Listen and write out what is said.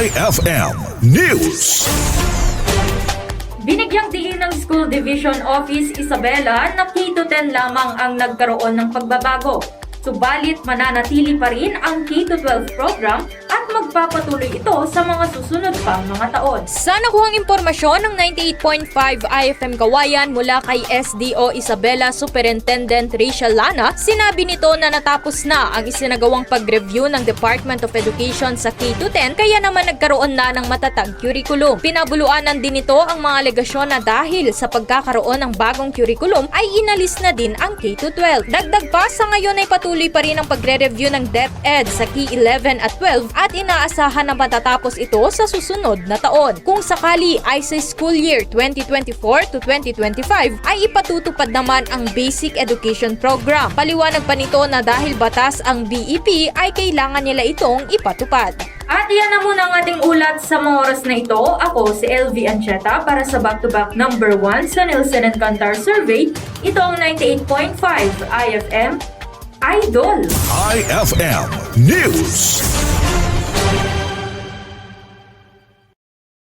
IFM News. Binigyang diin ng School Division Office Isabela na K-10 lamang ang nagkaroon ng pagbabago. Subalit mananatili pa rin ang K-12 program at magpapatuloy ito sa mga susunod pang mga taon. Sa nakuhang impormasyon ng 98.5 IFM Kawayan mula kay SDO Isabela Superintendent Rachel Lana, sinabi nito na natapos na ang isinagawang pag-review ng Department of Education sa K-10 kaya naman nagkaroon na ng matatag curriculum. Pinabuluanan din nito ang mga alegasyon na dahil sa pagkakaroon ng bagong curriculum ay inalis na din ang K-12. Dagdag pa sa ngayon ay patuloy pa rin ang pagre-review ng DepEd sa K-11 at 12 at inaasahan na matatapos ito sa susunod na taon. Kung sakali ay sa school year 2024 to 2025 ay ipatutupad naman ang Basic Education Program. Paliwanag pa nito na dahil batas ang BEP ay kailangan nila itong ipatupad. At yan na muna ang ating ulat sa mga oras na ito. Ako si LV Ancheta para sa back-to-back number 1 sa Nielsen and Kantar Survey. Ito ang 98.5 IFM Idol. IFM News.